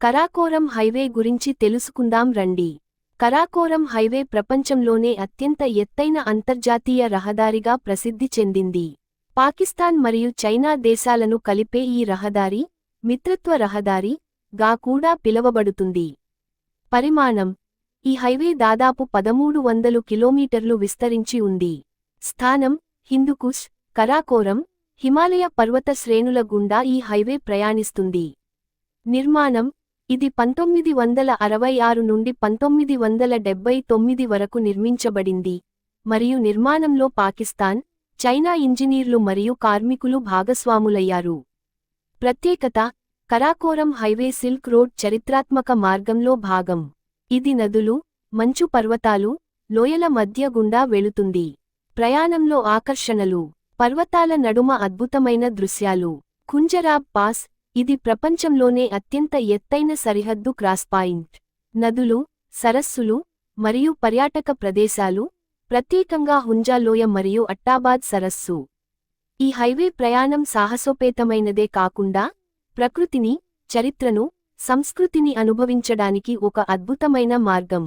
Karakoram highway గురించి తెలుసుకుందాం రండి. కరాకోరం హైవే ప్రపంచంలోనే అత్యంత ఎత్తైన అంతర్జాతీయ రహదారిగా ప్రసిద్ధి చెందింది. పాకిస్తాన్ మరియు చైనా దేశాలను కలిపే ఈ రహదారి మిత్రత్వ రహదారి గా కూడా పిలవబడుతుంది. పరిమాణం ఈ హైవే దాదాపు పదమూడు వందలు కిలోమీటర్లు విస్తరించి ఉంది. స్థానం హిందుకుష్ కరాకోరం హిమాలయ పర్వత శ్రేణుల గుండా ఈ హైవే ప్రయాణిస్తుంది. నిర్మాణం ఇది పంతొమ్మిది వందల అరవై ఆరు నుండి పంతొమ్మిది వందల డెబ్బై తొమ్మిది వరకు నిర్మించబడింది. మరియు నిర్మాణంలో పాకిస్తాన్ చైనా ఇంజనీర్లు మరియు కార్మికులు భాగస్వాములయ్యారు. ప్రత్యేకత కరాకోరం హైవే సిల్క్ రోడ్ చరిత్రాత్మక మార్గంలో భాగం. ఇది నదులు మంచు పర్వతాలు లోయల మధ్య గుండా వెళుతుంది. ప్రయాణంలో ఆకర్షణలు పర్వతాల నడుమ అద్భుతమైన దృశ్యాలు. కుంజరాబ్ పాస్ ఇది ప్రపంచంలోనే అత్యంత ఎత్తైన సరిహద్దు క్రాస్ పాయింట్. నదులు సరస్సులు మరియు పర్యాటక ప్రదేశాలు ప్రత్యేకంగా హుంజా లోయ మరియు అట్టాబాద్ సరస్సు. ఈ హైవే ప్రయాణం సాహసోపేతమైనదే కాకుండా ప్రకృతిని చరిత్రను సంస్కృతిని అనుభవించడానికి ఒక అద్భుతమైన మార్గం.